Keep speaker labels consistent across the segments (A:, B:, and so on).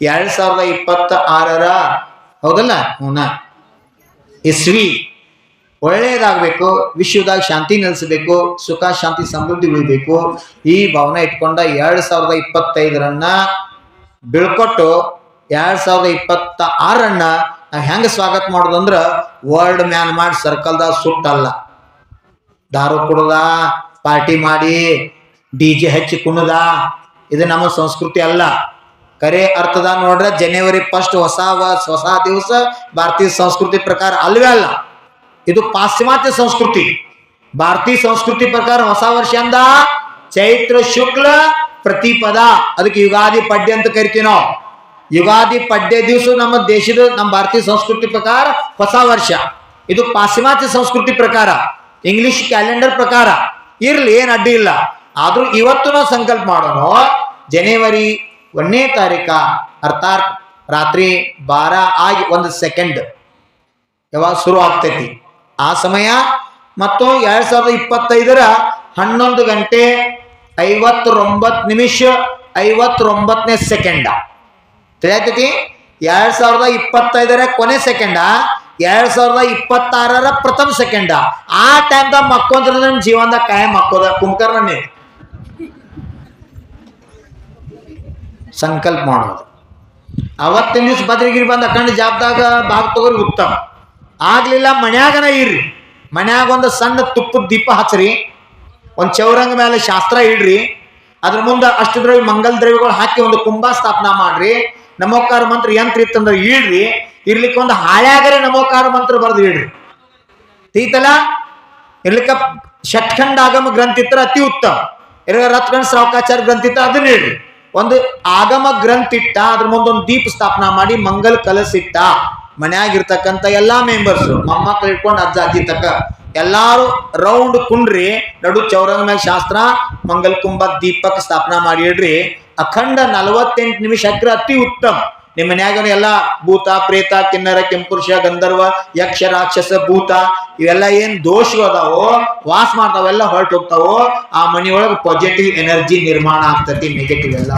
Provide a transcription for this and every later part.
A: ಎರಡ್ ಸಾವಿರದ ಇಪ್ಪತ್ತ ಆರರ ಹೌದಲ್ಲ? ಹೂನ ಇಸ್ವಿ ಒಳ್ಳೆಯದಾಗಬೇಕು, ವಿಶ್ವದಾಗ ಶಾಂತಿ ನೆಲೆಸಬೇಕು, ಸುಖ, ಶಾಂತಿ, ಸಮೃದ್ಧಿ ಉಳಿಬೇಕು. ಈ ಭಾವನೆ ಇಟ್ಕೊಂಡ ಎರಡ್ ಸಾವಿರದ ಇಪ್ಪತ್ತೈದರನ್ನ ಬೀಳ್ಕೊಟ್ಟು ಎರಡ್ ಸಾವಿರದ ಇಪ್ಪತ್ತ ಆರನ್ನ ನಾವು ಹೆಂಗ ಸ್ವಾಗತ ಮಾಡೋದು ಅಂದ್ರ ವರ್ಲ್ಡ್ ಮ್ಯಾನ್ ಮಾಡಿ ಸರ್ಕಲ್ದಾಗ ಸುಟ್ಟಲ್ಲ. ದಾರು ಕುಡ್ದ ಪಾರ್ಟಿ ಮಾಡಿ ಡಿ ಜೆ ಹಚ್ಚಿ ಕುಣದ, ಇದು ನಮ್ಮ ಸಂಸ್ಕೃತಿ ಅಲ್ಲ. ಕರೆ ಅರ್ಥದ ನೋಡ್ರೆ ಜನವರಿ ಫಸ್ಟ್ ಹೊಸ ಹೊಸ ದಿವಸ ಭಾರತೀಯ ಸಂಸ್ಕೃತಿ ಪ್ರಕಾರ ಅಲ್ವೇ ಅಲ್ಲ. ಇದು ಪಾಶ್ಚಿಮಾತ್ಯ ಸಂಸ್ಕೃತಿ. ಭಾರತೀಯ ಸಂಸ್ಕೃತಿ ಪ್ರಕಾರ ಹೊಸ ವರ್ಷ ಅಂದ ಚೈತ್ರ ಶುಕ್ಲ ಪ್ರತಿಪದ. ಅದಕ್ಕೆ ಯುಗಾದಿ ಪಡ್ಡೆ ಅಂತ ಕರಿತೀವಿ ನಾವು. ಯುಗಾದಿ ಪಡ್ಡೆ ದಿವಸ ನಮ್ಮ ದೇಶದ, ನಮ್ಮ ಭಾರತೀಯ ಸಂಸ್ಕೃತಿ ಪ್ರಕಾರ ಹೊಸ ವರ್ಷ. ಇದು ಪಾಶ್ಚಿಮಾತ್ಯ ಸಂಸ್ಕೃತಿ ಪ್ರಕಾರ. ಇಂಗ್ಲಿಷ್ ಕ್ಯಾಲೆಂಡರ್ ಪ್ರಕಾರ. ಇರ್ಲಿ, ಏನು ಅಡ್ಡಿ ಇಲ್ಲ. ಆದ್ರೂ ಇವತ್ತು ನಾವು ಸಂಕಲ್ಪ ಮಾಡೋಣ. ಜನವರಿ ಒಂದನೇ ತಾರೀಕ ಅರ್ಥಾತ್ ರಾತ್ರಿ ಬಾರ ಆಗಿ ಒಂದು ಸೆಕೆಂಡ್ ಯಾವಾಗ ಶುರು ಆಗ್ತೈತಿ? ಆ ಸಮಯ ಮತ್ತು ಎರಡ್ ಸಾವಿರದ ಇಪ್ಪತ್ತೈದರ ಹನ್ನೊಂದು ಗಂಟೆ ಐವತ್ತೊಂಬತ್ತು ನಿಮಿಷ ಐವತ್ತೊಂಬತ್ತನೇ ಸೆಕೆಂಡ ತಿಳಿಯತೈತಿ? ಎರಡ್ ಸಾವಿರದ ಇಪ್ಪತ್ತೈದರ ಕೊನೆ ಸೆಕೆಂಡ ಎರಡ್ ಸಾವಿರದ ಇಪ್ಪತ್ತಾರರ ಪ್ರಥಮ ಸೆಕೆಂಡ ಆ ಟೈಮ್ದಾಗ ಮಕ್ಕೊಂದ್ರೆ ನನ್ನ ಜೀವನದಾಗ ಕಾಯಂ ಮಕ್ಕೋದ ಕುಂಕರ್ನೇ ಸಂಕಲ್ಪ ಮಾಡೋದು. ಅವತ್ತಿನ ದಿವಸ ಬದ್ರಿಗಿರಿ ಬಂದ ಕಣ್ಣ ಜಾಬ್ದಾಗ ಭಾಗ ತಗೋರಿ ಉತ್ತಮ ಆಗಲಿಲ್ಲ ಮನ್ಯಾಗನ ಇರ್ರಿ. ಮನ್ಯಾಗ ಒಂದು ಸಣ್ಣ ತುಪ್ಪದ ದೀಪ ಹಚ್ಚ್ರಿ ಒಂದು ಚೌರಂಗ ಮೇಲೆ ಶಾಸ್ತ್ರ ಇಡ್ರಿ. ಅದ್ರ ಮುಂದೆ ಅಷ್ಟು ದ್ರವ್ಯ ಮಂಗಲ್ ದ್ರವ್ಯಗಳು ಹಾಕಿ ಒಂದು ಕುಂಭ ಸ್ಥಾಪನಾ ಮಾಡ್ರಿ. ನಮೋಕಾರ ಮಂತ್ರ ಯಂತ್ರ ಇತ್ತಂದ್ರೆ ಇಡ್ರಿ. ಇರ್ಲಿಕ್ಕೆ ಒಂದು ಹಾಳ್ಯಾಗರೆ ನಮೋಕಾರ ಮಂತ್ರ ಬರೆದು ಇಡ್ರಿ. ತೀತಲ ಇರ್ಲಿಕ್ಕ ಷಟ್ಖಂಡ ಆಗಮ ಗ್ರಂಥ ಇತ್ರ ಅತಿ ಉತ್ತಮ. ಇರ ರತ್ಗಂಡ್ ಸಾವಕಾಚಾರ ಗ್ರಂಥ ಅದನ್ನ ಇಡ್ರಿ. ಒಂದು ಆಗಮ ಗ್ರಂಥ ಇಟ್ಟ ಅದ್ರ ಮುಂದೊಂದು ದೀಪ ಸ್ಥಾಪನಾ ಮಾಡಿ ಮಂಗಲ್ ಕಲಸಿಟ್ಟ. ಮನ್ಯಾಗ ಇರ್ತಕ್ಕಂಥ ಎಲ್ಲಾ ಮೆಂಬರ್ಸ್ ಮೊಮ್ಮಕ್ಳು ಇಟ್ಕೊಂಡು ಅಜ್ಜ, ಅಜ್ಜಿ ತಕ್ಕ ಎಲ್ಲಾರು ರೌಂಡ್ ಕುಂಡ್ರಿ, ನಡು ಚೌರಂಗ ಮ್ಯಾಗ ಶಾಸ್ತ್ರ, ಮಂಗಲ್ ಕುಂಭ ದೀಪಕ್ ಸ್ಥಾಪನಾ ಮಾಡಿ ಇಡ್ರಿ. ಅಖಂಡ ನಲವತ್ತೆಂಟು ನಿಮಿಷ ಅತಿ ಉತ್ತಮ. ನಿಮ್ಮ ಮನ್ಯಾಗ ಎಲ್ಲ ಭೂತ, ಪ್ರೇತ, ಕಿನ್ನರ, ಕೆಂಪುರುಷ, ಗಂಧರ್ವ, ಯಕ್ಷ, ರಾಕ್ಷಸ, ಭೂತ, ಇವೆಲ್ಲ ಏನ್ ದೋಷಗಳು ಅದಾವೋ, ವಾಸ ಮಾಡ್ತಾವೆಲ್ಲ ಹೊರಟು ಹೋಗ್ತಾವೋ, ಆ ಮನೆಯೊಳಗೆ ಪಾಸಿಟಿವ್ ಎನರ್ಜಿ ನಿರ್ಮಾಣ ಆಗ್ತೈತಿ ನೆಗೆಟಿವ್ ಎಲ್ಲ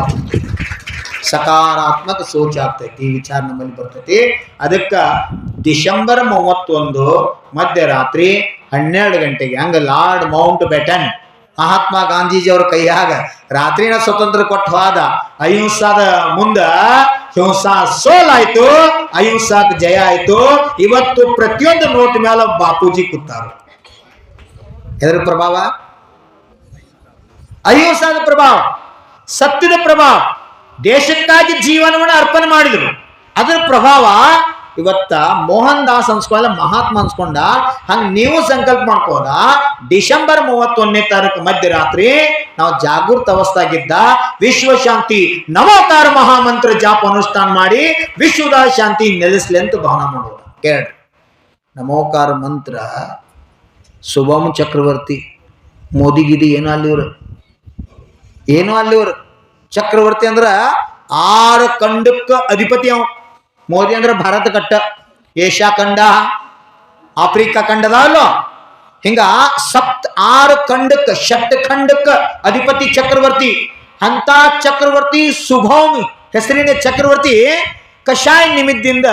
A: ಸಕಾರಾತ್ಮಕ ಸೋಚ ಆಗ್ತೈತಿ, ವಿಚಾರ ನಮ್ಮಲ್ಲಿ ಬರ್ತೈತಿ. ಅದಕ್ಕ ಡಿಸೆಂಬರ್ ಮೂವತ್ತೊಂದು ಮಧ್ಯರಾತ್ರಿ ಹನ್ನೆರಡು ಗಂಟೆಗೆ, ಹಂಗ Lord Mountbatten, Mahatma Gandhiji ಅವ್ರ ಕೈಯಾಗ ರಾತ್ರಿನ ಸ್ವತಂತ್ರ ಕೊಟ್ಟು ಹೋದ ಅಹಿಂಸಾದ ಮುಂದ ಹಿಂಸಾ ಸೋಲಾಯ್ತು ಅಹಿಂಸಾಕ್ ಜಯ ಆಯ್ತು. ಇವತ್ತು ಪ್ರತಿಯೊಂದು ನೋಟ್ ಮೇಲೆ ಬಾಪೂಜಿ ಕೂತಾರು. ಎದ್ರ ಪ್ರಭಾವ? ಅಹಿಂಸಾದ ಪ್ರಭಾವ, ಸತ್ಯದ ಪ್ರಭಾವ. ದೇಶಕ್ಕಾಗಿ ಜೀವನವನ್ನು ಅರ್ಪಣೆ ಮಾಡಿದ್ರು. ಅದರ ಪ್ರಭಾವ ಇವತ್ತ ಮೋಹನ್ ದಾಸ್ ಅನ್ಸ್ಕೊಂಡ ಮಹಾತ್ಮ ಅನ್ಸ್ಕೊಂಡ, ಹಂಗ ನೀವು ಸಂಕಲ್ಪ ಮಾಡ್ಕೋದ, ಡಿಸೆಂಬರ್ ಮೂವತ್ತೊಂದನೇ ತಾರೀಕು ಮಧ್ಯರಾತ್ರಿ ನಾವು ಜಾಗೃತ ಅವಸ್ಥಾಗಿದ್ದ ವಿಶ್ವ ಶಾಂತಿ ನವೋಕಾರ ಮಹಾಮಂತ್ರ ಜಾಪ ಅನುಷ್ಠಾನ ಮಾಡಿ ವಿಶ್ವದ ಶಾಂತಿ ನೆಲೆಸಲಿ ಅಂತ ಭಾವನೆ ಮಾಡೋದು. ಕೇಳ್ರಿ ನಮೋಕಾರ ಮಂತ್ರ. ಶುಭಮ್ ಚಕ್ರವರ್ತಿ. ಮೋದಿ ಗಿದಿ ಏನೋ ಏನು ಏನೋ ಚಕ್ರವರ್ತಿ ಅಂದ್ರ ಆರು ಖಂಡಕ್ಕ ಅಧಿಪತಿ ಅವ. ಮೋದಿ ಅಂದ್ರ ಭಾರತ ಕಟ್ಟ. ಏಷ್ಯಾ ಖಂಡ, ಆಫ್ರಿಕಾ ಖಂಡದ ಅಲ್ಲೋ. ಹಿಂಗ ಸಪ್ತ ಆರು ಖಂಡಕ್ಕ ಶಪ್ತ ಖಂಡಕ್ಕ ಅಧಿಪತಿ ಚಕ್ರವರ್ತಿ, ಅಂತ ಚಕ್ರವರ್ತಿ ಸುಭೌಮಿ, ಹೆಸರಿನ ಚಕ್ರವರ್ತಿ, ಕಷಾಯ ನಿಮಿತ್ತದಿಂದ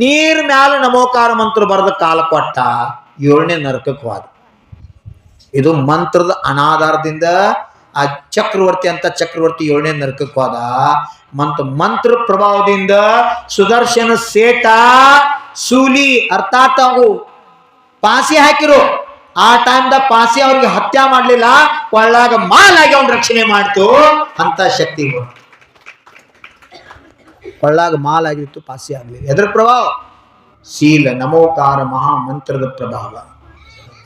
A: ನೀರ್ ಮ್ಯಾಲ ನಮೋಕಾರ ಮಂತ್ರ ಬರೆದ ಕಾಲ ಕೊಟ್ಟ ಏಳನೇ ನರಕಕ್ಕೆ ಇದು ಮಂತ್ರದ ಅನಾಧಾರದಿಂದ ಆ ಚಕ್ರವರ್ತಿ ಅಂತ ಚಕ್ರವರ್ತಿ ಏಳನೇ ನರಕಕ್ಕೆ ಮಂತ್ರ ಮಂತ್ ಮಂತ್ರ ಪ್ರಭಾವದಿಂದ ಸುದರ್ಶನ ಸೇಟ ಸೂಲಿ, ಅರ್ಥಾತ್ ಅವು ಪಾಸಿ ಹಾಕಿರು. ಆ ಟೈಮ್ದಾಗ ಪಾಸಿ ಅವ್ರಿಗೆ ಹತ್ಯೆ ಮಾಡಲಿಲ್ಲ ಕೊಳ್ಳಾಗ ಮಾಲಾಗಿ ಅವ್ನ ರಕ್ಷಣೆ ಮಾಡ್ತು. ಅಂತ ಶಕ್ತಿ ಒಳ್ಳಾಗ ಮಾಲಾಗಿತ್ತು ಪಾಸಿ ಆಗ್ಲಿಲ್ಲ. ಎದ್ರ ಪ್ರಭಾವ? ಶೀಲ, ನಮೋಕಾರ, ಮಹಾಮಂತ್ರದ ಪ್ರಭಾವ.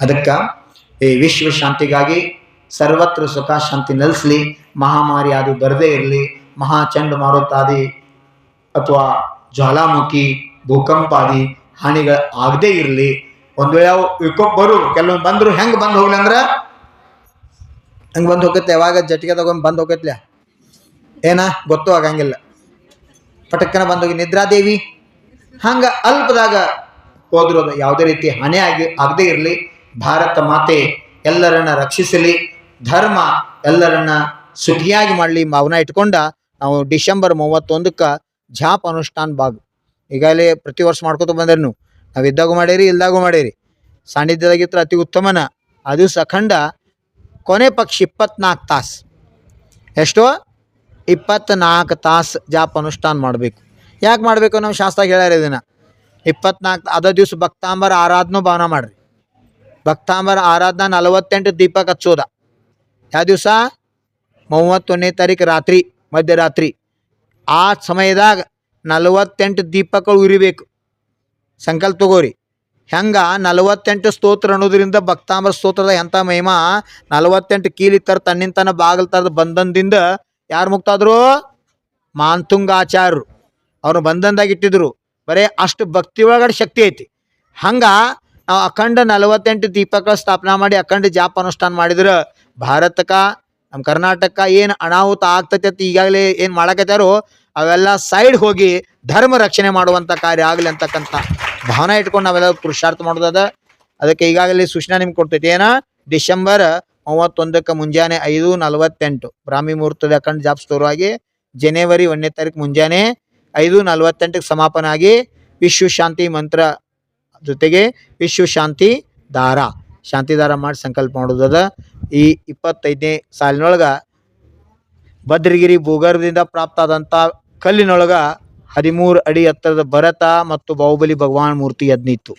A: ಅದಕ್ಕ ಈ ವಿಶ್ವ ಶಾಂತಿಗಾಗಿ ಸರ್ವತ್ರ ಸುಖ ಶಾಂತಿ ನೆಲೆಸಲಿ, ಮಹಾಮಾರಿ ಅದು ಬರದೇ ಇರಲಿ ಮಹಾ ಚಂಡಮಾರುತಾದಿ ಅಥವಾ ಜ್ವಾಲಾಮುಖಿ, ಭೂಕಂಪಾದಿ ಹಾನಿಗಳು ಆಗದೇ ಇರಲಿ ಒಂದ್ ವೇಳೆ ಅವು ಬರು, ಕೆಲವೊಂದು ಬಂದ್ರು ಹೆಂಗ್ ಬಂದು ಹೋಗ್ಲಿ ಅಂದ್ರೆ? ಹೆಂಗ್ ಬಂದು ಹೋಗತ್ತೆ ಯಾವಾಗ ಜಟಿಗೆ ತಗೊಂಡ್ ಬಂದ್ ಹೋಗತ್ಲೆ? ಏನ? ಗೊತ್ತು ಆಗಂಗಿಲ್ಲ. ಪಟಕ್ಕನ ಬಂದೋಗಿ ನಿದ್ರಾದೇವಿ, ಹಂಗ ಅಲ್ಪದಾಗ ಹೋದ್ರು ಅದು. ಯಾವುದೇ ರೀತಿ ಹಾನಿ ಆಗಿ, ಆಗದೇ ಇರಲಿ. ಭಾರತ ಮಾತೆ, ಎಲ್ಲರನ್ನ ರಕ್ಷಿಸಲಿ. ಧರ್ಮ, ಎಲ್ಲರನ್ನ ಸುಖಿಯಾಗಿ ಮಾಡಲಿ. ಮಾವನ ಇಟ್ಕೊಂಡ ನಾವು ಡಿಸೆಂಬರ್ ಮೂವತ್ತೊಂದಕ್ಕೆ ಝಾಪ್ ಅನುಷ್ಠಾನ್ ಬಾಗ್. ಈಗಾಗಲೇ ಪ್ರತಿ ವರ್ಷ ಮಾಡ್ಕೊತ ಬಂದ್ರಿ ನೀವು ಇದ್ದಾಗೂ ಮಾಡೀರಿ, ಇಲ್ದಾಗೂ ಮಾಡೇರಿ. ಸಾನ್ನಿಧ್ಯದಾಗಿತ್ರ ಅತಿ ಉತ್ತಮನ, ಅದು ಸಖಂಡ ಕೊನೆ ಪಕ್ಷ ಇಪ್ಪತ್ನಾಲ್ಕು ತಾಸು. ಎಷ್ಟು? ಇಪ್ಪತ್ನಾಲ್ಕು ತಾಸು ಜಾಪ ಅನುಷ್ಠಾನ ಮಾಡಬೇಕು. ಯಾಕೆ ಮಾಡಬೇಕು ನಮ್ಮ ಶಾಸ್ತ್ರ ಹೇಳ್ಯಾರ ಇದನ್ನು. ಇಪ್ಪತ್ನಾಲ್ಕು ಅದ ದಿವಸ ಭಕ್ತಾಂಬರ ಆರಾಧನೂ ಭಾವನ ಮಾಡ್ರಿ. ಭಕ್ತಾಂಬರ ಆರಾಧನಾ ನಲವತ್ತೆಂಟು ದೀಪಕ್ ಹಚ್ಚೋದ. ಯಾವ ದಿವಸ? ಮೂವತ್ತೊಂದನೇ ತಾರೀಕು ರಾತ್ರಿ, ಮಧ್ಯರಾತ್ರಿ. ಆ ಸಮಯದಾಗ ನಲವತ್ತೆಂಟು ದೀಪಗಳು ಉರಿಬೇಕು. ಸಂಕಲ್ಪ ತಗೋರಿ. ಹೆಂಗೆ ನಲವತ್ತೆಂಟು ಸ್ತೋತ್ರ ಅನ್ನೋದ್ರಿಂದ ಭಕ್ತಾಂಬರ ಸ್ತೋತ್ರದ ಎಂಥ ಮಹಿಮಾ? ನಲವತ್ತೆಂಟು ಕೀಲಿ ತರ ತನ್ನಿಂದ ತನ್ನ ಬಾಗಿಲು ತರದ ಬಂಧನದಿಂದ ಯಾರು ಮುಕ್ತಾದ್ರು? ಮಾಂತುಂಗಾಚಾರ್ಯರು ಅವ್ರು ಬಂಧನದಾಗ ಇಟ್ಟಿದ್ರು. ಬರೇ ಅಷ್ಟು ಭಕ್ತಿ ಒಳಗಡೆ ಶಕ್ತಿ ಐತಿ. ಹಂಗೆ ನಾವು ಅಖಂಡ ನಲವತ್ತೆಂಟು ದೀಪಗಳ ಸ್ಥಾಪನಾ ಮಾಡಿ ಅಖಂಡ ಜಾಪ ಅನುಷ್ಠಾನ ಮಾಡಿದ್ರೆ ಭಾರತಕ್ಕೆ ನಮ್ಮ ಕರ್ನಾಟಕ ಏನು ಅನಾಹುತ ಆಗ್ತೈತೆ ಅಂತ ಈಗಾಗಲೇ ಏನು ಮಾಡಕತ್ತಾರೋ ಅವೆಲ್ಲ ಸೈಡ್ ಹೋಗಿ ಧರ್ಮ ರಕ್ಷಣೆ ಮಾಡುವಂಥ ಕಾರ್ಯ ಆಗಲಿ ಅಂತಕ್ಕಂಥ ಭಾವನೆ ಇಟ್ಕೊಂಡು ನಾವೆಲ್ಲ ಪುರುಷಾರ್ಥ ಮಾಡೋದದ. ಅದಕ್ಕೆ ಈಗಾಗಲೇ ಸೂಚನಾ ನಿಮ್ಗೆ ಕೊಡ್ತೈತಿ, ಏನ? ಡಿಸೆಂಬರ್ ಮೂವತ್ತೊಂದಕ್ಕೆ ಮುಂಜಾನೆ ಐದು ನಲವತ್ತೆಂಟು. ಬ್ರಾಹ್ಮಿ ಮುಹೂರ್ತದ ಅಖಂಡ ಸ್ಟೋರ್ ಆಗಿ ಜನವರಿ ಒಂದನೇ ತಾರೀಕು ಮುಂಜಾನೆ ಐದು ನಲವತ್ತೆಂಟಕ್ಕೆ ಸಮಾಪನ ಆಗಿ ವಿಶ್ವ ಶಾಂತಿ ಮಂತ್ರ ಜೊತೆಗೆ ವಿಶ್ವ ಶಾಂತಿ ದಾರ. ಶಾಂತಿ ದಾರ ಮಾಡಿ ಸಂಕಲ್ಪ ಮಾಡೋದದ. ಈ ಇಪ್ಪತ್ತೈದನೇ ಸಾಲಿನೊಳಗ ಭದ್ರಗಿರಿ ಭೂಗರ್ಭದಿಂದ ಪ್ರಾಪ್ತ ಆದಂಥ ಕಲ್ಲಿನೊಳಗ ಹದಿಮೂರು ಅಡಿ ಎತ್ತರದ ಭರತ ಮತ್ತು ಬಾಹುಬಲಿ ಭಗವಾನ್ ಮೂರ್ತಿ ಅದ್ನಿತ್ತು.